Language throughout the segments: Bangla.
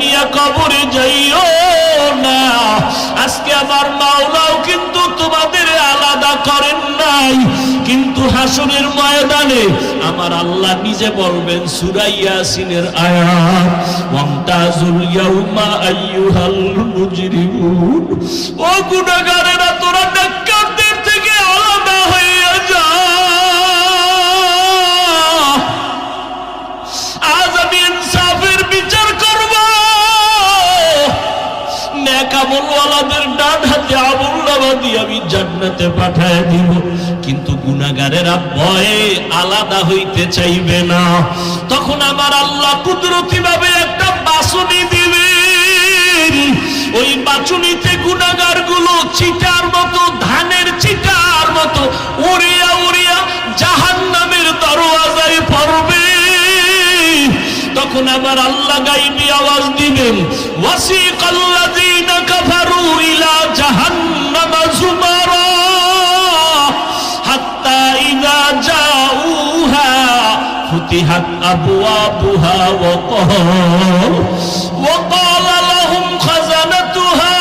নিয়ে কবরে যাইও না। আজকে আমার মাওলাও কিন্তু তোমাদের আলাদা করেন নাই। কিন্তু হাসনের ময়দানে আমার আল্লাহ নিজে বলবেন সুরাইয়াসিনের আয়াত, ওয়ামতাজুল ইয়াউমা আইয়ুহাল মুজরিমুন। ও গুনাহগারেরা পাঠায় দিব। কিন্তু গুনাহগারেরা ভয়ে আলাদা হইতে চাইবে না। তখন আমার আল্লাহ কুদরতি ভাবে একটা বাসনি দিবেন। ওই বাচুনিতে গুনাগারগুলো চিটার মতো, ধানের চিটার মতো উড়িয়া উড়িয়া জাহান নামের দরওয়াজায় পড়বে। তখন আবার আল্লাহ গাইবি আওয়াজ দিবেন, ওয়াসিকাল্লাযীনা কাফারু ইলা জাহান্নামা ফুতিহাত আবওয়াবুহা ওয়া ক্বাল ওয়া ক্বালা লাহুম খাজানাতুহা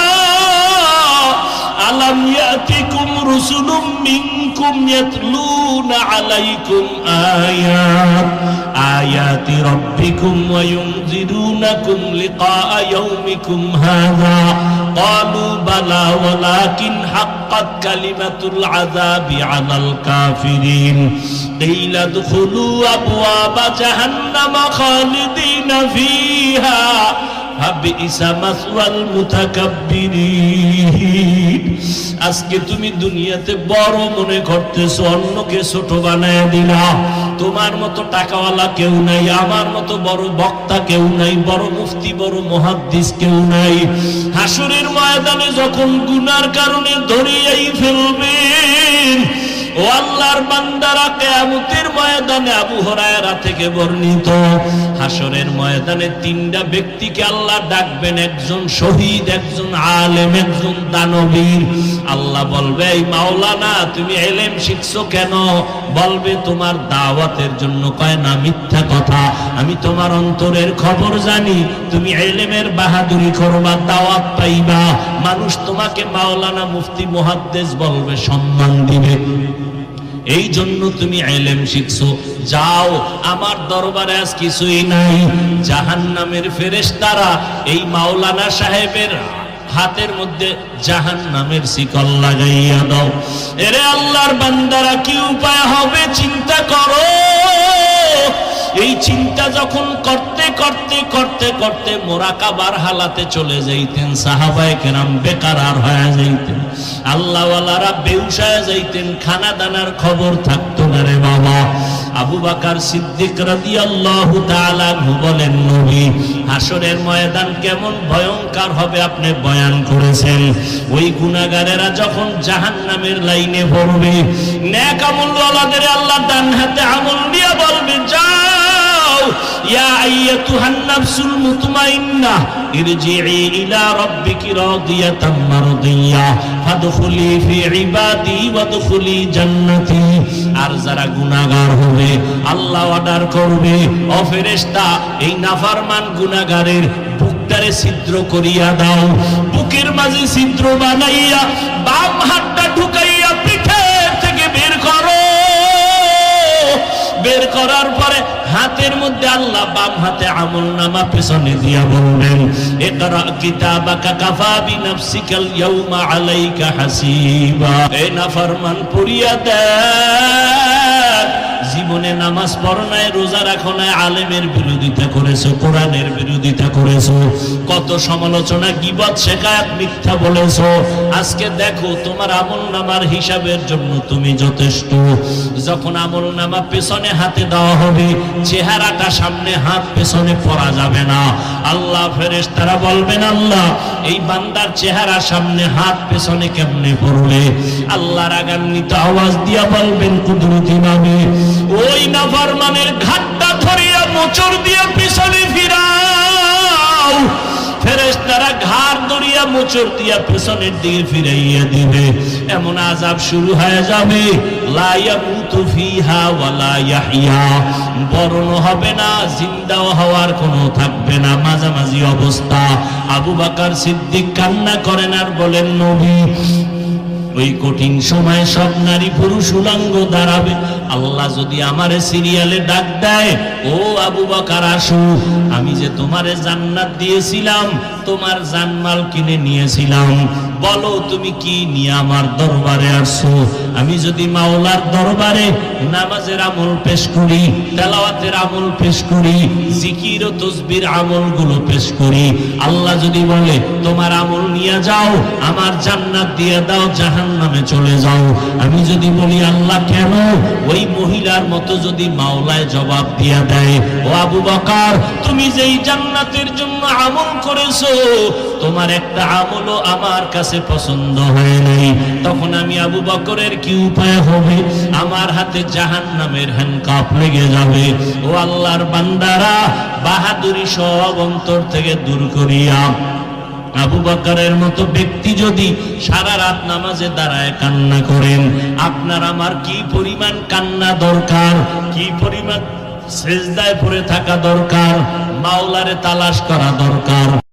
আলাম ইয়াতিকুম রুসুলুম মিনকুম ইয়াতলুনা آيات ربكم وينذرونكم لقاء يومكم هذا. قالوا بلى ولكن حقت كلمة العذاب على الكافرين. قيل ادخلوا أبواب جهنم خالدين فيها. আজকে তুমি দুনিয়াতে বড় মনে অন্যকে ছোট বানায় দিলা। তোমার মতো টাকাওয়ালা কেউ নাই, আমার মতো বড় বক্তা কেউ নাই, বড় মুফতি, বড় মহাদ্দিস কেউ নাই। হাসুরের ময়দানে যখন গুনার কারণে ফেলবেন ও আল্লাহর বান্দারা কেয়ামতের ময়দানে আবু হরায়রা থেকে বর্ণিত। হাসরের ময়দানে তিনটা ব্যক্তিকে আল্লাহ ডাকবেন, একজন শহীদ, একজন আলেম, একজন দানবীর। আল্লাহ বলবে, এই মাওলানা, তুমি এলেম শিখছো কেন? বলবে, তোমার দাওয়াতের জন্য কয় না মিথ্যা কথা। আমি তোমার অন্তরের খবর জানি। তুমি এলেমের বাহাদুরি করবা, দাওয়াত পাইবা। মানুষ তোমাকে মাওলানা মুফতি, মুহাদ্দেস বলবে, সম্মান দিবে। এই জন্য তুমি এলেম শিখছো। যাও, আমার দরবারে আজ কিছুই নাই। জাহান নামের ফেরেস্তারা এই মাওলানা সাহেবের হাতের মধ্যে জাহান নামের শিকল লাগাইয়া দাও। এরে আল্লাহর বান্দারা, কি উপায় হবে? চিন্তা করো। এই চিন্তা যখন করতে করতে করতে করতে মোরাকাবার হালাতে চলে যাইতেন, সাহাবায়ে কেরাম বেকার আর হয়ে যাইতেন। আল্লাহওয়ালারা বেউসায় যাইতেন খানা দানার খবর থাকতো না রে বাবা। আবু বাকার সিদ্দিক তাআলা বলেন, নবী হাসরের ময়দান কেমন ভয়ঙ্কর হবে আপনি বয়ান করেছেন। ওই গুনাহগারেরা যখন জাহান্নামের লাইনে পড়বে নেক আমলওয়ালাদের আল্লাহ ডান হাতে আমল দিয়ে বলবে যাও ইয়া আইয়াতুহান নাফসুল মুতমাইন্নাহ ইরজিই ইলা রাব্বিকি রাদিয়াতাম মারদিয়া, ফাদখুলি ফি ইবাদি ওয়াদখুলি জান্নাতি। আর যারা গুনাহগার হবে, আল্লাহ অর্ডার করবে, ও ফেরেশতা, এই নাফরমান গুনাহগারের বুকটারে ছিদ্র করিয়া দাও, বুকের মাঝে ছিদ্র বানাইয়া, বাম হাতটা ঢুকাইয়া পিঠের থেকে বের করো। বের করার পরে হাতের মধ্যে আল্লাহ বাম হাতে আমল নামা পেছনে দিয়া বলবেন একরা কিতাবাকা কাফা বিনাফসিকাল ইয়াউমা আলাইকা হাসিবা। এ নাফরমান পড়িয়া দেখ জীবনে নামাজ পড়ো নাই, রোজা রাখো নাই, আলেমের বিরোধিতা করেছ, কোরআনের বিরোধিতা করেছ, কত সমালোচনা, গিবত, শেখায়াত, মিথ্যা বলেছ। আজকে দেখো, তোমার আমল নামার হিসাবের জন্য তুমি যথেষ্ট। যখন আমল নামা পেছনে হাতে দেওয়া হবে, চেহারাটা সামনে, হাত পেছনে পড়া যাবে না। আল্লাহ ফেরেশ তারা বলবেন, আল্লাহ, এই বান্দার চেহারা সামনে হাত পেছনে কেমনে পড়লে? আল্লাহর আগান্বিত আওয়াজ দিয়া বলবেন, কুদরতি ভাবে ওই নাফরমানের ঘাটটা ধরিয়া মোচড় দিয়া পিছনে ফিরাও। ফেরেস্তারা ঘাড় মোচর দিয়া পেছনের দিকে ফিরাইয়া দিবে। এমন আজাব শুরু হয়ে যাবে। বরণ হবে না, জিন্দাও হওয়ার কোনো থাকবে না, মাঝামাঝি অবস্থা। আবু বাকার সিদ্দিক কান্না করেন আর বলেন, নবী, ওই কঠিন সময় সব নারী পুরুষ উলাঙ্গ দাঁড়াবে। আল্লাহ যদি আমারে সিরিয়ালে ডাক দেয়, ও আবু বাকার, আসু। আমি যে তোমারে জান্নাত দিয়েছিলাম, তোমার জানমাল কিনে নিয়েছিলাম। বলো, তুমি কি নিয়ে আমার দরবারে আসছো? আমি যদি মাওলার দরবারে নামাজের আমল পেশ করি, তেলাওয়াতের আমল পেশ করি, জিকির ও তসবির আমলগুলো পেশ করি, আল্লাহ যদি বলে, তোমার আমল নিয়ে যাও, আমার জান্নাত দিয়ে দাও জাহান নামে চলে যাও। আমি যদি বলি, আল্লাহ, কেন? ওই মহিলার মতো যদি মাওলায় জবাব দিয়া দেয়, ও আবু বকার, তুমি যেই জান্নাতের জন্য আমল করেছ, তোমার একটা আমলও আমার কাছে পছন্দ হয় নাই। তখন আমি আবু বকরের কি উপায় হবে? আমার হাতে জাহান নামের হ্যান্ডকাপ লেগে যাবে। ও আল্লাহর বান্দারা, বাহাদুরি সব অন্তর থেকে দূর করিয়া আবু বাকারের মতো ব্যক্তি যদি সারা রাত নামাজে দাঁড়ায় কান্না করেন, আপনার আমার কি পরিমাণ কান্না দরকার? কি পরিমাণ সেজদায় পড়ে থাকা দরকার? মাওলারে তালাশ করা দরকার?